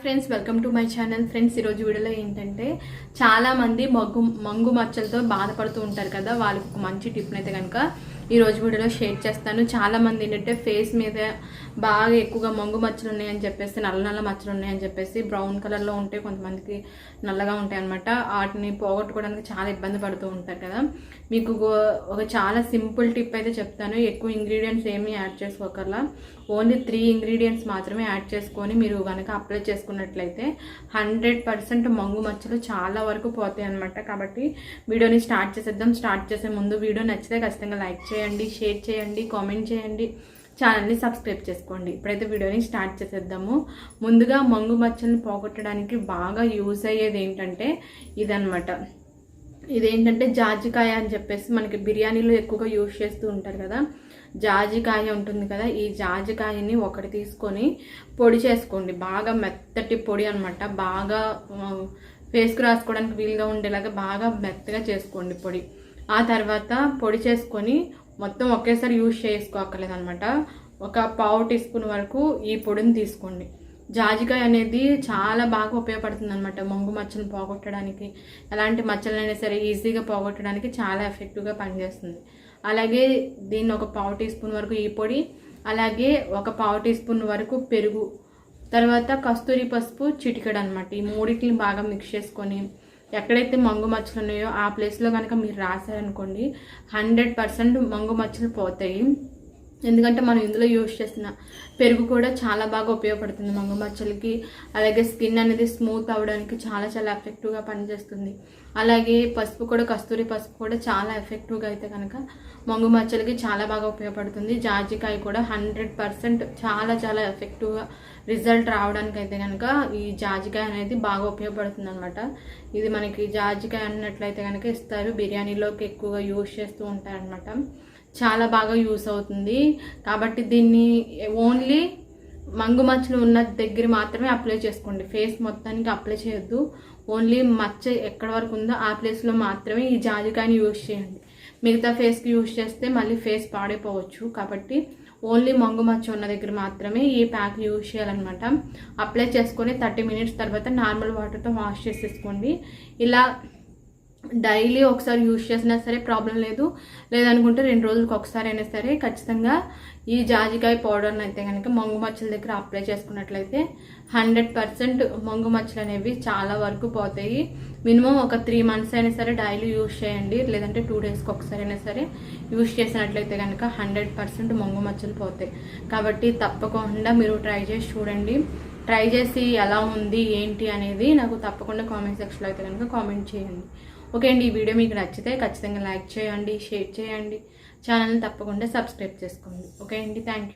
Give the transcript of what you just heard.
Friends welcome to my channel friends ఈరోజు వీడియోలో ఏంటంటే చాలా మంది మగ్గు మంగు మచ్చలతో బాధపడుతూ ఉంటారు కదా. వాళ్ళకి ఒక మంచి టిప్ అయితే కనుక ఈరోజు వీడియోలో షేర్ చేస్తాను. చాలామంది ఏంటంటే ఫేస్ మీద బాగా ఎక్కువగా మంగు మచ్చలు ఉన్నాయని చెప్పేసి నల్ల నల్ల మచ్చలు ఉన్నాయని చెప్పేసి బ్రౌన్ కలర్లో ఉంటే కొంతమందికి నల్లగా ఉంటాయి అనమాట వాటిని పోగొట్టుకోవడానికి చాలా ఇబ్బంది పడుతూ ఉంటారు కదా. మీకు గో- ఒక చాలా సింపుల్ టిప్ అయితే చెప్తాను. ఎక్కువ ఇంగ్రీడియంట్స్ ఏమీ యాడ్ చేసుకోకర్లా. ఓన్లీ త్రీ ఇంగ్రీడియంట్స్ మాత్రమే యాడ్ చేసుకొని మీరు కనుక అప్లై చేసుకున్నట్లయితే హండ్రెడ్ పర్సెంట్ మంగు మచ్చలు చాలా వరకు పోతాయి అనమాట కాబట్టి వీడియోని స్టార్ట్ చేసేద్దాం. స్టార్ట్ చేసే ముందు వీడియో నచ్చితే ఖచ్చితంగా లైక్ చేయండి. చేయండి షేర్ చేయండి కామెంట్ చేయండి. ఛానల్ని సబ్స్క్రైబ్ చేసుకోండి. ఇప్పుడైతే వీడియోని స్టార్ట్ చేసేద్దాము. ముందుగా మంగు మచ్చల్ని పోగొట్టడానికి బాగా యూజ్ అయ్యేది ఏంటంటే ఇదనమాట ఇదేంటంటే జాజికాయ అని చెప్పేసి మనకి బిర్యానీలో ఎక్కువగా యూజ్ చేస్తూ ఉంటారు కదా. జాజికాయ ఉంటుంది కదా. ఈ జాజికాయని ఒకటి తీసుకొని పొడి చేసుకోండి. బాగా మెత్తటి పొడి అనమాట బాగా ఆ, ఫేస్కి రాసుకోవడానికి వీలుగా ఉండేలాగా బాగా మెత్తగా చేసుకోండి పొడి. ఆ తర్వాత పొడి చేసుకొని మొత్తం ఒకేసారి యూజ్ చేసుకోక్కర్లేదు అనమాట ఒక పావు టీ స్పూన్ వరకు ఈ పొడిని తీసుకోండి. జాజికాయ అనేది చాలా బాగా ఉపయోగపడుతుంది అనమాట మొంగు మచ్చలు పోగొట్టడానికి. ఎలాంటి మచ్చలైనా సరే ఈజీగా పోగొట్టడానికి చాలా ఎఫెక్టివ్గా పనిచేస్తుంది. అలాగే దీన్ని ఒక పావు టీ స్పూన్ వరకు ఈ పొడి అలాగే ఒక పావు టీ స్పూన్ వరకు పెరుగు తర్వాత కస్తూరి పసుపు చిటికడు అనమాట ఈ మూడింటిని బాగా మిక్స్ చేసుకొని ఎక్కడైతే మంగు మచ్చలు ఉన్నాయో ఆ ప్లేస్లో కనుక మీరు రాశారనుకోండి హండ్రెడ్ పర్సెంట్ మంగు మచ్చలు పోతాయి. ఎందుకంటే మనం ఇందులో యూజ్ చేసిన పెరుగు కూడా చాలా బాగా ఉపయోగపడుతుంది మంగు మచ్చలకి అలాగే స్కిన్ అనేది స్మూత్ అవ్వడానికి చాలా చాలా ఎఫెక్టివ్గా పనిచేస్తుంది. అలాగే పసుపు కూడా కస్తూరి పసుపు కూడా చాలా ఎఫెక్టివ్గా అయితే కనుక మంగు మచ్చలకి చాలా బాగా ఉపయోగపడుతుంది. జాజికాయ కూడా హండ్రెడ్ పర్సెంట్ చాలా చాలా ఎఫెక్టివ్గా రిజల్ట్ రావడానికి అయితే కనుక ఈ జాజికాయ అనేది బాగా ఉపయోగపడుతుంది అనమాట ఇది మనకి జాజికాయ అన్నట్లయితే కనుక ఇస్తారు. బిర్యానీలోకి ఎక్కువగా యూజ్ చేస్తూ ఉంటారనమాట చాలా బాగా యూస్ అవుతుంది. కాబట్టి దీన్ని ఓన్లీ మంగు మచ్చలు ఉన్న దగ్గర మాత్రమే అప్లై చేసుకోండి. ఫేస్ మొత్తానికి అప్లై చేయొద్దు. ఓన్లీ మచ్చ ఎక్కడ వరకు ఉందో ఆ ప్లేస్లో మాత్రమే ఈ జాజికాయని యూజ్ చేయండి. మిగతా ఫేస్కి యూజ్ చేస్తే మళ్ళీ ఫేస్ పాడైపోవచ్చు. కాబట్టి ఓన్లీ మంగు మచ్చ ఉన్న దగ్గర మాత్రమే ఈ ప్యాక్ యూజ్ చేయాలన్నమాట. అప్లై చేసుకొని థర్టీ మినిట్స్ తర్వాత నార్మల్ వాటర్తో వాష్ చేసేసుకోండి. ఇలా డైలీ ఒకసారి యూజ్ చేసినా సరే ప్రాబ్లం లేదు. లేదనుకుంటే రెండు రోజులకు ఒకసారి అయినా సరే ఖచ్చితంగా ఈ జాజికాయ పౌడర్ని అయితే కనుక మంగు మచ్చల దగ్గర అప్లై చేసుకున్నట్లయితే హండ్రెడ్ పర్సెంట్ మంగు మచ్చలు అనేవి చాలా వరకు పోతాయి. మినిమం ఒక త్రీ మంత్స్ అయినా సరే డైలీ యూజ్ చేయండి. లేదంటే టూ డేస్కి ఒకసారి అయినా సరే యూజ్ చేసినట్లయితే కనుక హండ్రెడ్ పర్సెంట్ మంగు మచ్చలు పోతాయి. కాబట్టి తప్పకుండా మీరు ట్రై చేసి చూడండి. ట్రై చేసి ఎలా ఉంది ఏంటి అనేది నాకు తప్పకుండా కామెంట్ సెక్షన్లో అయితే కనుక కామెంట్ చేయండి. ఓకే అండి ఈ వీడియో మీకు నచ్చితే ఖచ్చితంగా లైక్ చేయండి షేర్ చేయండి. ఛానల్ని తప్పకుండా సబ్స్క్రైబ్ చేసుకోండి. ఓకే అండి థ్యాంక్ యూ